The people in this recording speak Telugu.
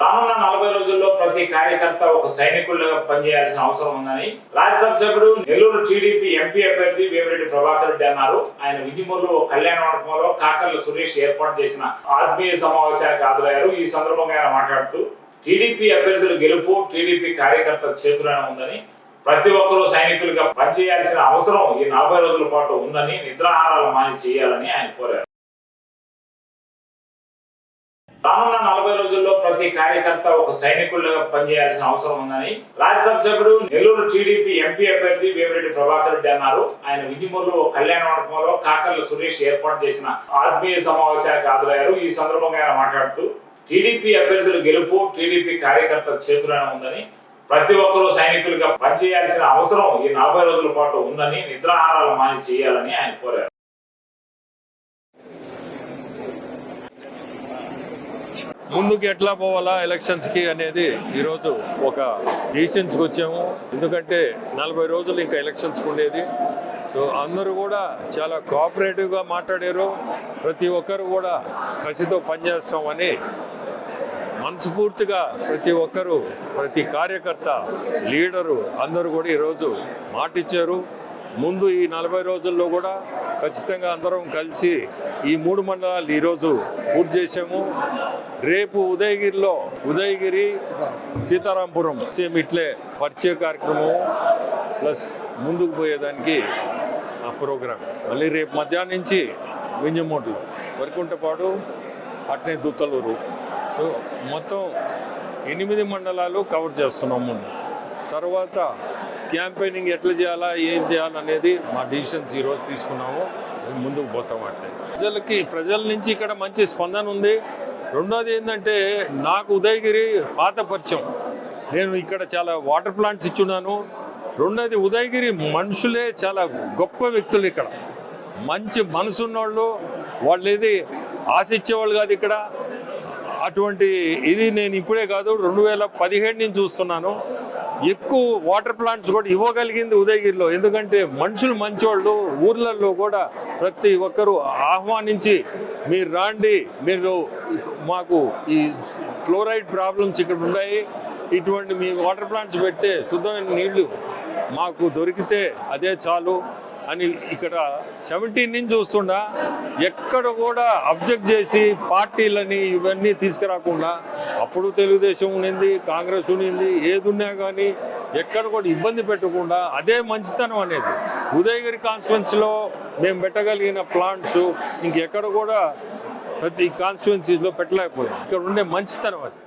రానున్న నలభై రోజుల్లో ప్రతి కార్యకర్త ఒక సైనికుడిగా పనిచేయాల్సిన అవసరం ఉందని రాజ్యసభ సభ్యుడు నెల్లూరు టీడీపీ ఎంపీ అభ్యర్థి వేమిరెడ్డి ప్రభాకర్ రెడ్డి అన్నారు. ఆయన వింజమూరు కళ్యాణ మండపంలో కాకర్ల సురేష్ ఏర్పాటు చేసిన ఆత్మీయ సమావేశానికి హాజరయ్యారు. ఈ సందర్భంగా ఆయన మాట్లాడుతూ టీడీపీ అభ్యర్థుల గెలుపు టీడీపీ కార్యకర్తల చేతుల్లోనే ఉందని ప్రతి ఒక్కరూ సైనికులుగా పనిచేయాల్సిన అవసరం ఈ నలభై రోజుల పాటు ఉందని నిద్రాహారాలు మాని చేయాలని ఆయన కోరారు. రానున్న నలభై రోజుల్లో ప్రతి కార్యకర్త ఒక సైనికుడిగా పనిచేయాల్సిన అవసరం ఉందని రాజ్యసభ సభ్యుడు నెల్లూరు టీడీపీ ఎంపీ అభ్యర్థి వేమిరెడ్డి ప్రభాకర్ రెడ్డి అన్నారు. ఆయన వింజమూరు కళ్యాణ మండపంలో కాకర్ల సురేష్ ఏర్పాటు చేసిన ఆత్మీయ సమావేశానికి హాజరయ్యారు ఈ సందర్భంగా ఆయన మాట్లాడుతూ టీడీపీ అభ్యర్థుల గెలుపు టీడీపీ కార్యకర్తల చేతుల్లోనే ఉందని ప్రతి ఒక్కరూ సైనికులుగా పనిచేయాల్సిన అవసరం ఈ నలభై రోజుల పాటు ఉందని నిద్రాహారాలు మాని చేయాలని ఆయన కోరారు. ముందుకు ఎట్లా పోవాలా ఎలక్షన్స్కి అనేది ఈరోజు ఒక డిసిషన్స్కి వచ్చాము. ఎందుకంటే నలభై రోజులు ఇంకా ఎలక్షన్స్కి ఉండేది. సో అందరూ కూడా చాలా కోఆపరేటివ్గా మాట్లాడారు. ప్రతి ఒక్కరు కూడా కసితో పనిచేస్తామని మనస్ఫూర్తిగా ప్రతి ఒక్కరు ప్రతి కార్యకర్త లీడరు అందరూ కూడా ఈరోజు మాటిచ్చారు. ముందు ఈ నలభై రోజుల్లో కూడా ఖచ్చితంగా అందరం కలిసి ఈ మూడు మండలాలు ఈరోజు పూర్తి చేసాము రేపు ఉదయగిరిలో ఉదయగిరి సీతారాంపురం సేమ్ ఇట్లే పరిచయ కార్యక్రమం ప్లస్ ముందుకు పోయేదానికి ఆ ప్రోగ్రామ్ మళ్ళీ రేపు మధ్యాహ్నం నుంచి వింజమూటు వరకుంటపాడు అట్నే దుత్తలూరు. సో మొత్తం ఎనిమిది మండలాలు కవర్ చేస్తున్నాము తర్వాత క్యాంపెయినింగ్ ఎట్లా చేయాలా ఏం చేయాలనేది మా డిసిషన్స్ ఈరోజు తీసుకున్నాము. ముందుకు పోతాం అంటే ప్రజలకి ప్రజల నుంచి ఇక్కడ మంచి స్పందన ఉంది. రెండోది ఏంటంటే నాకు ఉదయగిరి పాత పరిచయం. నేను ఇక్కడ చాలా వాటర్ ప్లాంట్స్ ఇచ్చున్నాను. రెండోది ఉదయగిరి మనుషులే చాలా గొప్ప వ్యక్తులు ఇక్కడ. మంచి మనసున్నోళ్ళు వాళ్ళు ఏది ఆశించేవాళ్ళు కాదు ఇక్కడ. అటువంటి ఇది నేను ఇప్పుడే కాదు రెండు వేల పదిహేడు నుంచి చూస్తున్నాను. ఎక్కువ వాటర్ ప్లాంట్స్ కూడా ఇవ్వగలిగింది ఉదయగిరిలో. ఎందుకంటే మనుషులు మంచోళ్ళు ఊర్లలో కూడా ప్రతి ఒక్కరూ ఆహ్వానించి మీరు రాండి మీరు మాకు ఈ ఫ్లోరైడ్ ప్రాబ్లమ్స్ ఇక్కడ ఉన్నాయి. ఇటువంటి మీ వాటర్ ప్లాంట్స్ పెడితే శుద్ధమైన నీళ్ళు మాకు దొరికితే అదే చాలు. అని ఇక్కడ సెవెంటీన్ నుంచి చూస్తుండా ఎక్కడ కూడా అబ్జెక్ట్ చేసి పార్టీలని ఇవన్నీ తీసుకురాకుండా అప్పుడు తెలుగుదేశం ఉన్నింది కాంగ్రెస్ ఉన్నింది ఏది ఉన్నా కానీ ఎక్కడ కూడా ఇబ్బంది పెట్టకుండా అదే మంచితనం అనేది. ఉదయగిరి కాన్స్టిట్యున్సీలో మేము పెట్టగలిగిన ప్లాంట్స్ ఇంకెక్కడ కూడా ప్రతి కాన్స్టిట్యున్సీలో పెట్టలేకపోయాం. ఇక్కడ ఉండే మంచితనం అది.